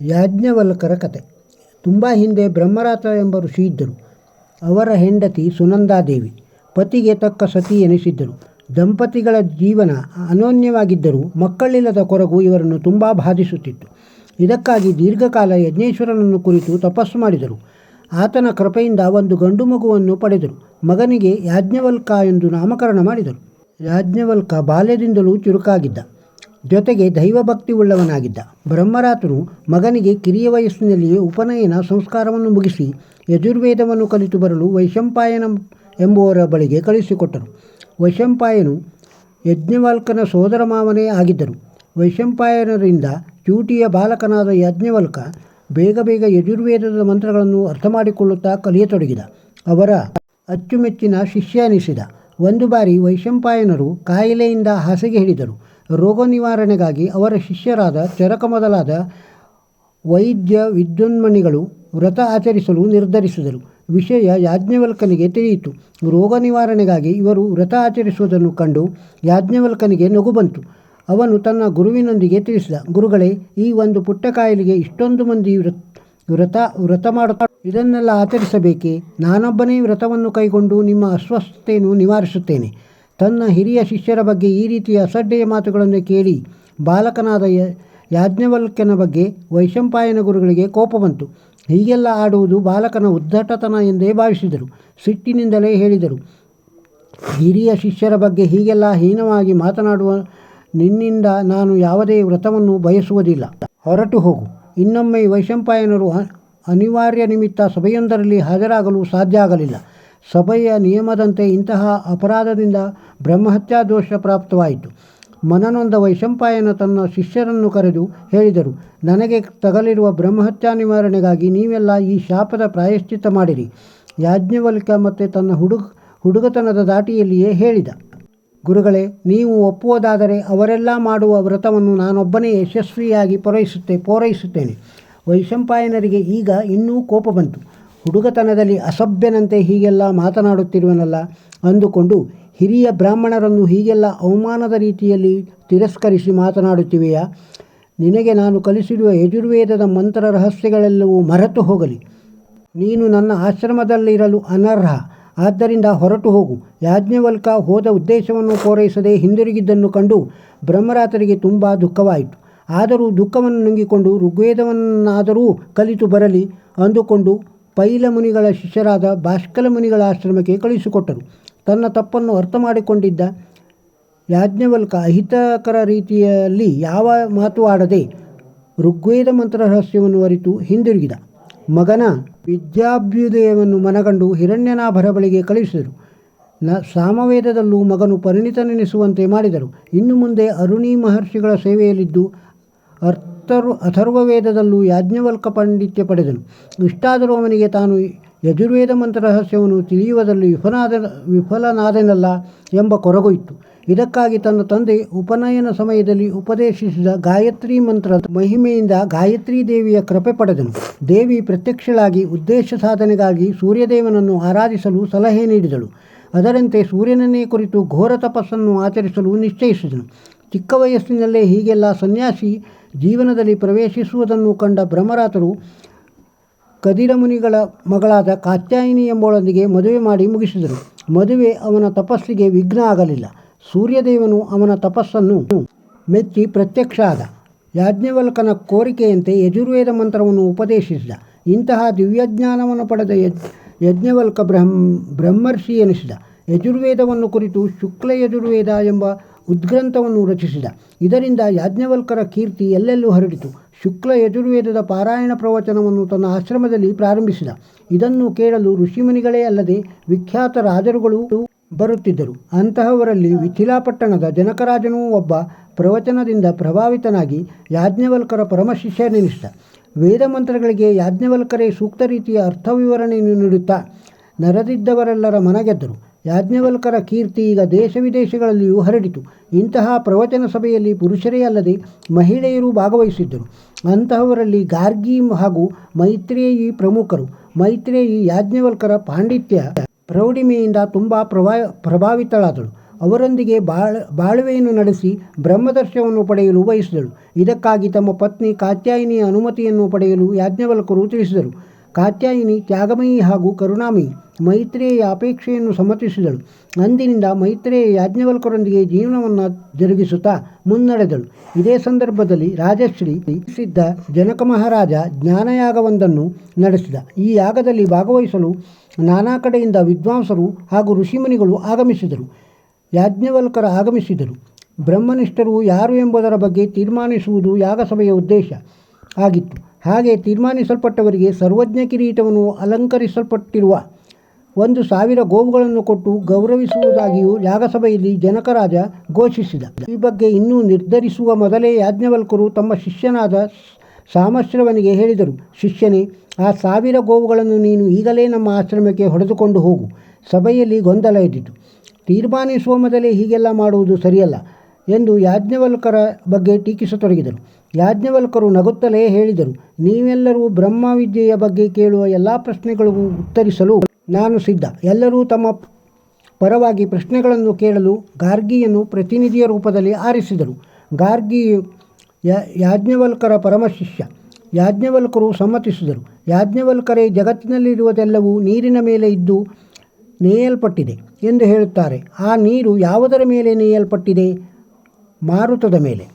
ಯಾಜ್ಞವಲ್ಕರ ಕತೆ. ತುಂಬ ಹಿಂದೆ ಬ್ರಹ್ಮರಾತ್ರ ಎಂಬ ಋಷಿ ಇದ್ದರು. ಅವರ ಹೆಂಡತಿ ಸುನಂದಾದೇವಿ ಪತಿಗೆ ತಕ್ಕ ಸತಿ ಎನಿಸಿದ್ದರು. ದಂಪತಿಗಳ ಜೀವನ ಅನೋನ್ಯವಾಗಿದ್ದರೂ ಮಕ್ಕಳಿಲ್ಲದ ಕೊರಗು ಇವರನ್ನು ತುಂಬ ಬಾಧಿಸುತ್ತಿತ್ತು. ಇದಕ್ಕಾಗಿ ದೀರ್ಘಕಾಲ ಯಜ್ಞೇಶ್ವರನನ್ನು ಕುರಿತು ತಪಸ್ಸು ಮಾಡಿದರು. ಆತನ ಕೃಪೆಯಿಂದ ಒಂದು ಗಂಡು ಮಗುವನ್ನು ಪಡೆದರು. ಮಗನಿಗೆ ಯಾಜ್ಞವಲ್ಕ ಎಂದು ನಾಮಕರಣ ಮಾಡಿದರು. ಯಾಜ್ಞವಲ್ಕ ಬಾಲ್ಯದಿಂದಲೂ ಚುರುಕಾಗಿದ್ದ. ಜೊತೆಗೆ ದೈವಭಕ್ತಿ ಉಳ್ಳವನಾಗಿದ್ದ ಬ್ರಹ್ಮರಾತನು ಮಗನಿಗೆ ಕಿರಿಯ ವಯಸ್ಸಿನಲ್ಲಿಯೇ ಉಪನಯನ ಸಂಸ್ಕಾರವನ್ನು ಮುಗಿಸಿ ಯಜುರ್ವೇದವನ್ನು ಕಲಿತು ಬರಲು ವೈಶಂಪಾಯನ ಎಂಬುವರ ಬಳಿಗೆ ಕಳಿಸಿಕೊಟ್ಟರು. ವೈಶಂಪಾಯನು ಯಜ್ಞವಲ್ಕನ ಸೋದರ ಮಾವನೇ ಆಗಿದ್ದರು. ವೈಶಂಪಾಯನರಿಂದ ಚೂಟಿಯ ಬಾಲಕನಾದ ಯಜ್ಞವಲ್ಕ ಬೇಗ ಬೇಗ ಯಜುರ್ವೇದದ ಮಂತ್ರಗಳನ್ನು ಅರ್ಥ ಮಾಡಿಕೊಳ್ಳುತ್ತಾ ಕಲಿಯತೊಡಗಿದ. ಅವರ ಅಚ್ಚುಮೆಚ್ಚಿನ ಶಿಷ್ಯ ಎನಿಸಿದ. ಒಂದು ಬಾರಿ ವೈಶಂಪಾಯನರು ಕಾಯಿಲೆಯಿಂದ ಹಾಸಿಗೆ ಹಿಡಿದರು. ರೋಗ ನಿವಾರಣೆಗಾಗಿ ಅವರ ಶಿಷ್ಯರಾದ ಚರಕ ಮೊದಲಾದ ವೈದ್ಯ ವಿದ್ಯುನ್ಮಣಿಗಳು ವ್ರತ ಆಚರಿಸಲು ನಿರ್ಧರಿಸಿದರು. ವಿಷಯ ಯಾಜ್ಞವಲ್ಕನಿಗೆ ತಿಳಿಯಿತು. ರೋಗ ನಿವಾರಣೆಗಾಗಿ ಇವರು ವ್ರತ ಆಚರಿಸುವುದನ್ನು ಕಂಡು ಯಾಜ್ಞವಲ್ಕನಿಗೆ ನಗು ಬಂತು. ಅವನು ತನ್ನ ಗುರುವಿನೊಂದಿಗೆ ತಿಳಿಸಿದ, ಗುರುಗಳೇ, ಈ ಒಂದು ಪುಟ್ಟ ಕಾಯಿಲೆಗೆ ಇಷ್ಟೊಂದು ಮಂದಿ ವ್ರತ ವ್ರತ ವ್ರತ ಮಾಡುತ್ತಾ ಇದನ್ನೆಲ್ಲ ಆಚರಿಸಬೇಕೇ? ನಾನೊಬ್ಬನೇ ವ್ರತವನ್ನು ಕೈಗೊಂಡು ನಿಮ್ಮ ಅಸ್ವಸ್ಥತೆಯನ್ನು ನಿವಾರಿಸುತ್ತೇನೆ. ತನ್ನ ಹಿರಿಯ ಶಿಷ್ಯರ ಬಗ್ಗೆ ಈ ರೀತಿಯ ಅಸಡ್ಡೆಯ ಮಾತುಗಳನ್ನು ಕೇಳಿ ಬಾಲಕನಾದ ಯಾಜ್ಞವಲ್ಕ್ಯನ ಬಗ್ಗೆ ವೈಶಂಪಾಯನ ಗುರುಗಳಿಗೆ ಕೋಪ ಬಂತು. ಹೀಗೆಲ್ಲ ಆಡುವುದು ಬಾಲಕನ ಉದ್ದಟತನ ಎಂದೇ ಭಾವಿಸಿದರು. ಸಿಟ್ಟಿನಿಂದಲೇ ಹೇಳಿದರು. ಹಿರಿಯ ಶಿಷ್ಯರ ಬಗ್ಗೆ ಹೀಗೆಲ್ಲ ಹೀನವಾಗಿ ಮಾತನಾಡುವ ನಿನ್ನಿಂದ ನಾನು ಯಾವುದೇ ವ್ರತವನ್ನು ಬಯಸುವುದಿಲ್ಲ. ಹೊರಟು ಹೋಗು. ಇನ್ನೊಮ್ಮೆ ವೈಶಂಪಾಯನರು ಅನಿವಾರ್ಯ ನಿಮಿತ್ತ ಸಭೆಯೊಂದರಲ್ಲಿ ಹಾಜರಾಗಲು ಸಾಧ್ಯ ಆಗಲಿಲ್ಲ. ಸಭೆಯ ನಿಯಮದಂತೆ ಇಂತಹ ಅಪರಾಧದಿಂದ ಬ್ರಹ್ಮಹತ್ಯಾ ದೋಷ ಪ್ರಾಪ್ತವಾಯಿತು. ಮನನೊಂದ ವೈಶಂಪಾಯನ ತನ್ನ ಶಿಷ್ಯರನ್ನು ಕರೆದು ಹೇಳಿದರು, ನನಗೆ ತಗಲಿರುವ ಬ್ರಹ್ಮಹತ್ಯಾ ನಿವಾರಣೆಗಾಗಿ ನೀವೆಲ್ಲ ಈ ಶಾಪದ ಪ್ರಾಯಶ್ಚಿತ್ತ ಮಾಡಿರಿ. ಯಾಜ್ಞವಲ್ಕ ಮತ್ತು ತನ್ನ ಹುಡುಗ, ಹುಡುಗತನದ ದಾಟಿಯಲ್ಲಿಯೇ ಹೇಳಿದ, ಗುರುಗಳೇ, ನೀವು ಒಪ್ಪುವುದಾದರೆ ಅವರೆಲ್ಲ ಮಾಡುವ ವ್ರತವನ್ನು ನಾನೊಬ್ಬನೇ ಯಶಸ್ವಿಯಾಗಿ ಪೂರೈಸುತ್ತೆ, ಪೂರೈಸುತ್ತೇನೆ. ವೈಶಂಪಾಯನರಿಗೆ ಈಗ ಇನ್ನೂ ಕೋಪ ಬಂತು. ಹುಡುಗತನದಲ್ಲಿ ಅಸಭ್ಯನಂತೆ ಹೀಗೆಲ್ಲ ಮಾತನಾಡುತ್ತಿರುವನಲ್ಲ ಅಂದುಕೊಂಡು ಹಿರಿಯ ಬ್ರಾಹ್ಮಣರನ್ನು ಹೀಗೆಲ್ಲ ಅವಮಾನದ ರೀತಿಯಲ್ಲಿ ತಿರಸ್ಕರಿಸಿ ಮಾತನಾಡುತ್ತಿವೆಯಾ? ನಿನಗೆ ನಾನು ಕಲಿಸಿರುವ ಯಜುರ್ವೇದದ ಮಂತ್ರ ರಹಸ್ಯಗಳೆಲ್ಲವೂ ಮರೆತು ಹೋಗಲಿ. ನೀನು ನನ್ನ ಆಶ್ರಮದಲ್ಲಿರಲು ಅನರ್ಹ. ಆದ್ದರಿಂದ ಹೊರಟು ಹೋಗು. ಯಾಜ್ಞವಲ್ಕ ಹೋದ ಉದ್ದೇಶವನ್ನು ಪೂರೈಸದೆ ಹಿಂದಿರುಗಿದ್ದನ್ನು ಕಂಡು ಬ್ರಹ್ಮರಾತ್ರಿಗೆ ತುಂಬ ದುಃಖವಾಯಿತು. ಆದರೂ ದುಃಖವನ್ನು ನುಂಗಿಕೊಂಡು ಋಗ್ವೇದವನ್ನಾದರೂ ಕಲಿತು ಬರಲಿ ಅಂದುಕೊಂಡು ಪೈಲ ಮುನಿಗಳ ಶಿಷ್ಯರಾದ ಭಾಷ್ಕಲ ಮುನಿಗಳ ಆಶ್ರಮಕ್ಕೆ ಕಳಿಸಿಕೊಟ್ಟರು ತನ್ನ ತಪ್ಪನ್ನು ಅರ್ಥ ಮಾಡಿಕೊಂಡಿದ್ದ ಯಾಜ್ಞವಲ್ಕ ಅಹಿತಕರ ರೀತಿಯಲ್ಲಿ ಯಾವ ಮಾತು ಆಡದೆ ಋಗ್ವೇದ ಮಂತ್ರ ರಹಸ್ಯವನ್ನು ಅರಿತು ಹಿಂದಿರುಗಿದ. ಮಗನ ವಿದ್ಯಾಭ್ಯುದಯವನ್ನು ಮನಗಂಡು ಹಿರಣ್ಯನಾಭರ ಬಳಿಗೆ ಕಳುಹಿಸಿದರು. ನ ಸಾಮವೇದದಲ್ಲೂ ಮಗನು ಪರಿಣಿತನೆನಿಸುವಂತೆ ಮಾಡಿದರು. ಇನ್ನು ಮುಂದೆ ಅರುಣಿ ಮಹರ್ಷಿಗಳ ಸೇವೆಯಲ್ಲಿದ್ದು ಅರ್ಥರು ಅಥರ್ವವೇದದಲ್ಲೂ ಯಾಜ್ಞವಲ್ಕ ಪಾಂಡಿತ್ಯ ಪಡೆದನು. ಇಷ್ಟಾದರೂ ಅವನಿಗೆ ತಾನು ಯಜುರ್ವೇದ ಮಂತ್ರ ರಹಸ್ಯವನ್ನು ತಿಳಿಯುವುದರಲ್ಲಿ ವಿಫಲಾದ, ವಿಫಲನಾದನಲ್ಲ ಎಂಬ ಕೊರಗು ಇತ್ತು. ಇದಕ್ಕಾಗಿ ತನ್ನ ತಂದೆ ಉಪನಯನ ಸಮಯದಲ್ಲಿ ಉಪದೇಶಿಸಿದ ಗಾಯತ್ರಿ ಮಂತ್ರದ ಮಹಿಮೆಯಿಂದ ಗಾಯತ್ರಿ ದೇವಿಯ ಕೃಪೆ ಪಡೆದನು. ದೇವಿ ಪ್ರತ್ಯಕ್ಷಳಾಗಿ ಉದ್ದೇಶ ಸಾಧನೆಗಾಗಿ ಸೂರ್ಯದೇವನನ್ನು ಆರಾಧಿಸಲು ಸಲಹೆ ನೀಡಿದಳು. ಅದರಂತೆ ಸೂರ್ಯನನ್ನೇ ಕುರಿತು ಘೋರ ತಪಸ್ಸನ್ನು ಆಚರಿಸಲು ನಿಶ್ಚಯಿಸಿದನು. ಚಿಕ್ಕ ವಯಸ್ಸಿನಲ್ಲೇ ಹೀಗೆಲ್ಲ ಸನ್ಯಾಸಿ ಜೀವನದಲ್ಲಿ ಪ್ರವೇಶಿಸುವುದನ್ನು ಕಂಡ ಬ್ರಹ್ಮರಾತರು ಕದಿರಮುನಿಗಳ ಮಗಳಾದ ಕಾತ್ಯಾಯಿನಿ ಎಂಬುವಳೊಂದಿಗೆ ಮದುವೆ ಮಾಡಿ ಮುಗಿಸಿದರು. ಮದುವೆ ಅವನ ತಪಸ್ಸಿಗೆ ವಿಘ್ನ ಆಗಲಿಲ್ಲ. ಸೂರ್ಯದೇವನು ಅವನ ತಪಸ್ಸನ್ನು ಮೆಚ್ಚಿ ಪ್ರತ್ಯಕ್ಷ ಆದ ಯಾಜ್ಞವಲ್ಕನ ಕೋರಿಕೆಯಂತೆ ಯಜುರ್ವೇದ ಮಂತ್ರವನ್ನು ಉಪದೇಶಿಸಿದ. ಇಂತಹ ದಿವ್ಯಜ್ಞಾನವನ್ನು ಪಡೆದ ಯಜ್, ಯಜ್ಞವಲ್ಕ ಬ್ರಹ್ಮ, ಬ್ರಹ್ಮರ್ಷಿ ಎನಿಸಿದ. ಯಜುರ್ವೇದವನ್ನು ಕುರಿತು ಶುಕ್ಲ ಯಜುರ್ವೇದ ಎಂಬ ಉದ್ಗ್ರಂಥವನ್ನು ರಚಿಸಿದ. ಇದರಿಂದ ಯಾಜ್ಞವಲ್ಕರ ಕೀರ್ತಿ ಎಲ್ಲೆಲ್ಲೂ ಹರಡಿತು. ಶುಕ್ಲ ಯಜುರ್ವೇದದ ಪಾರಾಯಣ ಪ್ರವಚನವನ್ನು ತನ್ನ ಆಶ್ರಮದಲ್ಲಿ ಪ್ರಾರಂಭಿಸಿದ. ಇದನ್ನು ಕೇಳಲು ಋಷಿಮುನಿಗಳೇ ಅಲ್ಲದೆ ವಿಖ್ಯಾತ ರಾಜರುಗಳು ಬರುತ್ತಿದ್ದರು. ಅಂತಹವರಲ್ಲಿ ವಿಥಿಲಾಪಟ್ಟಣದ ಜನಕರಾಜನೂ ಒಬ್ಬ ಪ್ರವಚನದಿಂದ ಪ್ರಭಾವಿತನಾಗಿ ಯಾಜ್ಞವಲ್ಕರ ಪರಮಶಿಷ್ಯನೆನಿಸಿದ ವೇದ ಮಂತ್ರಗಳಿಗೆ ಯಾಜ್ಞವಲ್ಕರೇ ಸೂಕ್ತ ರೀತಿಯ ಅರ್ಥವಿವರಣೆಯನ್ನು ನೀಡುತ್ತಾ ನರದಿದ್ದವರೆಲ್ಲರ ಮನಗೆದ್ದರು. ಯಾಜ್ಞವಲ್ಕರ ಕೀರ್ತಿ ಈಗ ದೇಶ ವಿದೇಶಗಳಲ್ಲಿಯೂ ಹರಡಿತು. ಇಂತಹ ಪ್ರವಚನ ಸಭೆಯಲ್ಲಿ ಪುರುಷರೇ ಅಲ್ಲದೆ ಮಹಿಳೆಯರು ಭಾಗವಹಿಸಿದ್ದರು. ಅಂತಹವರಲ್ಲಿ ಗಾರ್ಗಿ ಹಾಗೂ ಮೈತ್ರೇಯಿ ಪ್ರಮುಖರು. ಮೈತ್ರೇಯಿ ಯಾಜ್ಞವಲ್ಕರ ಪಾಂಡಿತ್ಯ ಪ್ರೌಢಿಮೆಯಿಂದ ತುಂಬ ಪ್ರಭಾ ಪ್ರಭಾವಿತಳಾದಳು. ಅವರೊಂದಿಗೆ ಬಾಳ, ಬಾಳುವೆಯನ್ನು ನಡೆಸಿ ಬ್ರಹ್ಮದರ್ಶನವನ್ನು ಪಡೆಯಲು ಬಯಸಿದಳು. ಇದಕ್ಕಾಗಿ ತಮ್ಮ ಪತ್ನಿ ಕಾತ್ಯಾಯಿನಿಯ ಅನುಮತಿಯನ್ನು ಪಡೆಯಲು ಯಾಜ್ಞವಲ್ಕರು ತಿಳಿಸಿದರು. ಕಾತ್ಯಾಯಿನಿ ತ್ಯಾಗಮಯಿ ಹಾಗೂ ಕರುಣಾಮಯಿ ಮೈತ್ರೇಯ ಅಪೇಕ್ಷೆಯನ್ನು ಸಮ್ಮತಿಸಿದಳು ಅಂದಿನಿಂದ ಮೈತ್ರೇಯ ಯಾಜ್ಞವಲ್ಕರೊಂದಿಗೆ ಜೀವನವನ್ನು ಜರುಗಿಸುತ್ತಾ ಮುನ್ನಡೆದಳು. ಇದೇ ಸಂದರ್ಭದಲ್ಲಿ ರಾಜಶ್ರೀ ಸಿದ್ಧ ಜನಕ ಮಹಾರಾಜ ಜ್ಞಾನಯಾಗವೊಂದನ್ನು ನಡೆಸಿದ. ಈ ಯಾಗದಲ್ಲಿ ಭಾಗವಹಿಸಲು ನಾನಾ ಕಡೆಯಿಂದ ವಿದ್ವಾಂಸರು ಹಾಗೂ ಋಷಿಮುನಿಗಳು ಆಗಮಿಸಿದರು. ಯಾಜ್ಞವಲ್ಕರ ಆಗಮಿಸಿದರು. ಬ್ರಹ್ಮನಿಷ್ಠರು ಯಾರು ಎಂಬುದರ ಬಗ್ಗೆ ತೀರ್ಮಾನಿಸುವುದು ಯಾಗಸಭೆಯ ಉದ್ದೇಶ ಆಗಿತ್ತು. ಹಾಗೆ ತೀರ್ಮಾನಿಸಲ್ಪಟ್ಟವರಿಗೆ ಸರ್ವಜ್ಞ ಕಿರೀಟವನ್ನು ಅಲಂಕರಿಸಲ್ಪಟ್ಟಿರುವ ಒಂದು ಸಾವಿರ ಗೋವುಗಳನ್ನು ಕೊಟ್ಟು ಗೌರವಿಸುವುದಾಗಿಯೂ ಯಾಗಸಭೆಯಲ್ಲಿ ಜನಕರಾಜ ಘೋಷಿಸಿದ. ಈ ಬಗ್ಗೆ ಇನ್ನೂ ನಿರ್ಧರಿಸುವ ಮೊದಲೇ ಯಾಜ್ಞವಲ್ಕರು ತಮ್ಮ ಶಿಷ್ಯನಾದ ಸಾಮಶ್ರವನಿಗೆ ಹೇಳಿದರು, ಶಿಷ್ಯನೇ, ಆ ಸಾವಿರ ಗೋವುಗಳನ್ನು ನೀನು ಈಗಲೇ ನಮ್ಮ ಆಶ್ರಮಕ್ಕೆ ಹೊಡೆದುಕೊಂಡು ಹೋಗು. ಸಭೆಯಲ್ಲಿ ಗೊಂದಲ ಎದ್ದಿತು. ತೀರ್ಮಾನಿಸುವ ಮೊದಲೇ ಹೀಗೆಲ್ಲ ಮಾಡುವುದು ಸರಿಯಲ್ಲ. ಎಂದು ಯಾಜ್ಞವಲ್ಕರ ಬಗ್ಗೆ ಟೀಕಿಸತೊಡಗಿದರು ಯಾಜ್ಞವಲ್ಕರು ನಗುತ್ತಲೇ ಹೇಳಿದರು, ನೀವೆಲ್ಲರೂ ಬ್ರಹ್ಮವಿದ್ಯೆಯ ಬಗ್ಗೆ ಕೇಳುವ ಎಲ್ಲ ಪ್ರಶ್ನೆಗಳಿಗೂ ಉತ್ತರಿಸಲು ನಾನು ಸಿದ್ಧ. ಎಲ್ಲರೂ ತಮ್ಮ ಪರವಾಗಿ ಪ್ರಶ್ನೆಗಳನ್ನು ಕೇಳಲು ಗಾರ್ಗಿಯನ್ನು ಪ್ರತಿನಿಧಿಯ ರೂಪದಲ್ಲಿ ಆರಿಸಿದರು. ಗಾರ್ಗಿ ಯಾಜ್ಞವಲ್ಕರ ಪರಮಶಿಷ್ಯ ಯಾಜ್ಞವಲ್ಕರು ಸಮ್ಮತಿಸಿದರು. ಯಾಜ್ಞವಲ್ಕರೇ, ಜಗತ್ತಿನಲ್ಲಿರುವುದೆಲ್ಲವೂ ನೀರಿನ ಮೇಲೆ ಇದ್ದು ನೇಯಲ್ಪಟ್ಟಿದೆ ಎಂದು ಹೇಳುತ್ತಾರೆ. ಆ ನೀರು ಯಾವುದರ ಮೇಲೆ ನೇಯಲ್ಪಟ್ಟಿದೆ? ಮಾರುತದ ಮೇಲೆ.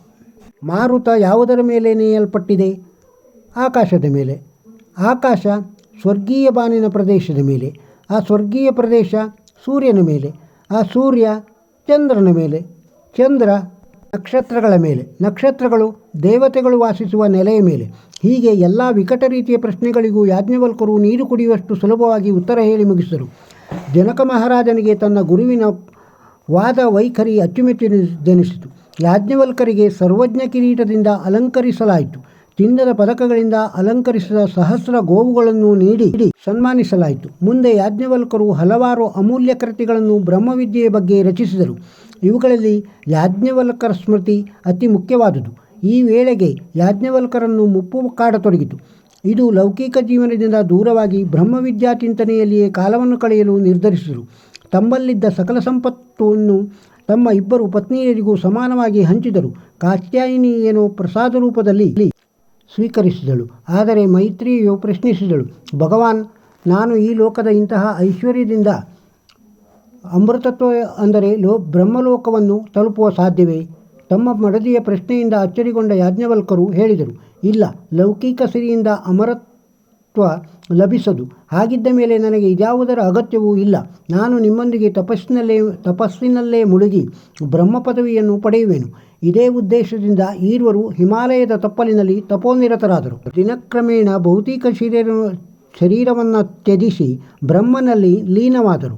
ಮಾರುತ ಯಾವುದರ ಮೇಲೆ ನೇಯಲ್ಪಟ್ಟಿದೆ ಆಕಾಶದ ಮೇಲೆ. ಆಕಾಶ ಸ್ವರ್ಗೀಯ ಬಾನಿನ ಪ್ರದೇಶದ ಮೇಲೆ. ಆ ಸ್ವರ್ಗೀಯ ಪ್ರದೇಶ ಸೂರ್ಯನ ಮೇಲೆ. ಆ ಸೂರ್ಯ ಚಂದ್ರನ ಮೇಲೆ. ಚಂದ್ರ ನಕ್ಷತ್ರಗಳ ಮೇಲೆ. ನಕ್ಷತ್ರಗಳು ದೇವತೆಗಳು ವಾಸಿಸುವ ನೆಲೆಯ ಮೇಲೆ. ಹೀಗೆ ಎಲ್ಲ ವಿಕಟ ರೀತಿಯ ಪ್ರಶ್ನೆಗಳಿಗೂ ಯಾಜ್ಞವಲ್ಕರು ನೀರು ಕುಡಿಯುವಷ್ಟು ಸುಲಭವಾಗಿ ಉತ್ತರ ಹೇಳಿ ಮುಗಿಸಿದರು. ಜನಕ ಮಹಾರಾಜನಿಗೆ ತನ್ನ ಗುರುವಿನ ವಾದ ವೈಖರಿ ಅಚ್ಚುಮೆಚ್ಚೆನಿಸಿತು ಯಾಜ್ಞವಲ್ಕರಿಗೆ ಸರ್ವಜ್ಞ ಕಿರೀಟದಿಂದ ಅಲಂಕರಿಸಲಾಯಿತು. ಚಿನ್ನದ ಪದಕಗಳಿಂದ ಅಲಂಕರಿಸಿದ ಸಹಸ್ರ ಗೋವುಗಳನ್ನು ನೀಡಿ ಸನ್ಮಾನಿಸಲಾಯಿತು. ಮುಂದೆ ಯಾಜ್ಞವಲ್ಕರು ಹಲವಾರು ಅಮೂಲ್ಯ ಕೃತಿಗಳನ್ನು ಬ್ರಹ್ಮವಿದ್ಯೆಯ ಬಗ್ಗೆ ರಚಿಸಿದರು. ಇವುಗಳಲ್ಲಿ ಯಾಜ್ಞವಲ್ಕರ ಸ್ಮೃತಿ ಅತಿ ಮುಖ್ಯವಾದುದು. ಈ ವೇಳೆಗೆ ಯಾಜ್ಞವಲ್ಕರನ್ನು ಮುಪ್ಪು ಕಾಡತೊಡಗಿತು ಇದು ಲೌಕಿಕ ಜೀವನದಿಂದ ದೂರವಾಗಿ ಬ್ರಹ್ಮವಿದ್ಯಾ ಚಿಂತನೆಯಲ್ಲಿಯೇ ಕಾಲವನ್ನು ಕಳೆಯಲು ನಿರ್ಧರಿಸಿದರು. ತಮ್ಮಲ್ಲಿದ್ದ ಸಕಲ ಸಂಪತ್ತನ್ನು ತಮ್ಮ ಇಬ್ಬರು ಪತ್ನಿಯರಿಗೂ ಸಮಾನವಾಗಿ ಹಂಚಿದರು. ಕಾತ್ಯಾಯಿನಿ ಏನೋ ಪ್ರಸಾದ ರೂಪದಲ್ಲಿ ಸ್ವೀಕರಿಸಿದಳು. ಆದರೆ ಮೈತ್ರಿಯು ಪ್ರಶ್ನಿಸಿದಳು, ಭಗವಾನ್, ನಾನು ಈ ಲೋಕದ ಇಂತಹ ಐಶ್ವರ್ಯದಿಂದ ಅಮೃತತ್ವ ಅಂದರೆ ಲೋ, ಬ್ರಹ್ಮಲೋಕವನ್ನು ತಲುಪುವ ಸಾಧ್ಯವೇ? ತಮ್ಮ ಮಡದಿಯ ಪ್ರಶ್ನೆಯಿಂದ ಅಚ್ಚರಿಗೊಂಡ ಯಾಜ್ಞವಲ್ಕರು ಹೇಳಿದರು, ಇಲ್ಲ, ಲೌಕಿಕ ಸಿರಿಯಿಂದ ಅಮರತ್ವ ಲಭಿಸದು. ಹಾಗಿದ್ದ ಮೇಲೆ ನನಗೆ ಇದ್ಯಾವುದರ ಅಗತ್ಯವೂ ಇಲ್ಲ. ನಾನು ನಿಮ್ಮೊಂದಿಗೆ ತಪಸ್ಸಿನಲ್ಲೇ ತಪಸ್ಸಿನಲ್ಲೇ ಮುಳುಗಿ ಬ್ರಹ್ಮ ಪದವಿಯನ್ನು ಪಡೆಯುವೆನು. ಇದೇ ಉದ್ದೇಶದಿಂದ ಈರ್ವರು ಹಿಮಾಲಯದ ತಪ್ಪಲಿನಲ್ಲಿ ತಪೋನಿರತರಾದರು. ದಿನಕ್ರಮೇಣ ಭೌತಿಕ ಶರೀರ ಶರೀರವನ್ನು ತ್ಯಜಿಸಿ ಬ್ರಹ್ಮನಲ್ಲಿ ಲೀನವಾದರು.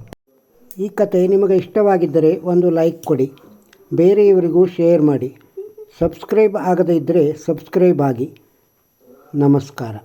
ಈ ಕತೆ ನಿಮಗೆ ಇಷ್ಟವಾಗಿದ್ದರೆ ಒಂದು ಲೈಕ್ ಕೊಡಿ. ಬೇರೆಯವರಿಗೂ ಶೇರ್ ಮಾಡಿ. ಸಬ್ಸ್ಕ್ರೈಬ್ ಆಗದೇ ಇದ್ದರೆ ಸಬ್ಸ್ಕ್ರೈಬ್ ಆಗಿ. ನಮಸ್ಕಾರ.